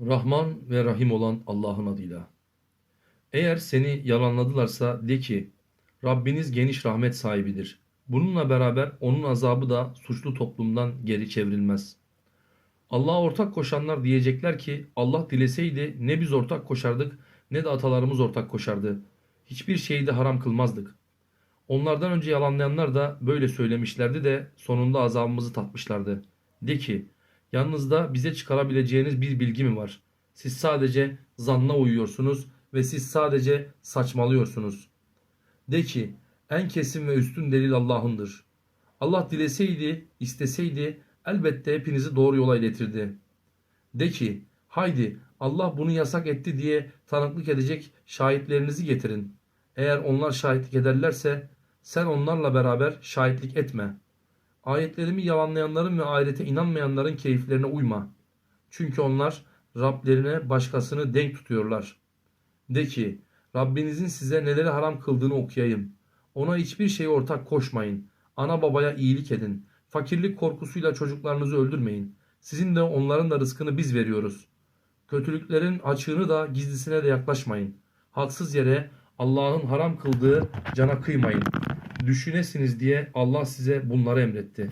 Rahman ve Rahim olan Allah'ın adıyla. Eğer seni yalanladılarsa de ki Rabbiniz geniş rahmet sahibidir. Bununla beraber onun azabı da suçlu toplumdan geri çevrilmez. Allah'a ortak koşanlar diyecekler ki Allah dileseydi ne biz ortak koşardık ne de atalarımız ortak koşardı. Hiçbir şeyi de haram kılmazdık. Onlardan önce yalanlayanlar da böyle söylemişlerdi de sonunda azabımızı tatmışlardı. De ki Yanınızda bize çıkarabileceğiniz bir bilgi mi var? Siz sadece zanna uyuyorsunuz ve siz sadece saçmalıyorsunuz. De ki en kesin ve üstün delil Allah'ındır. Allah dileseydi, isteseydi elbette hepinizi doğru yola iletirdi. De ki haydi Allah bunu yasak etti diye tanıklık edecek şahitlerinizi getirin. Eğer onlar şahitlik ederlerse sen onlarla beraber şahitlik etme.'' Ayetlerimi yalanlayanların ve ahirete inanmayanların keyiflerine uyma. Çünkü onlar Rablerine başkasını denk tutuyorlar. De ki Rabbinizin size neleri haram kıldığını okuyayım. Ona hiçbir şeye ortak koşmayın. Ana babaya iyilik edin. Fakirlik korkusuyla çocuklarınızı öldürmeyin. Sizin de onların da rızkını biz veriyoruz. Kötülüklerin açığını da gizlisine de yaklaşmayın. Haksız yere Allah'ın haram kıldığı cana kıymayın düşünesiniz diye Allah size bunları emretti.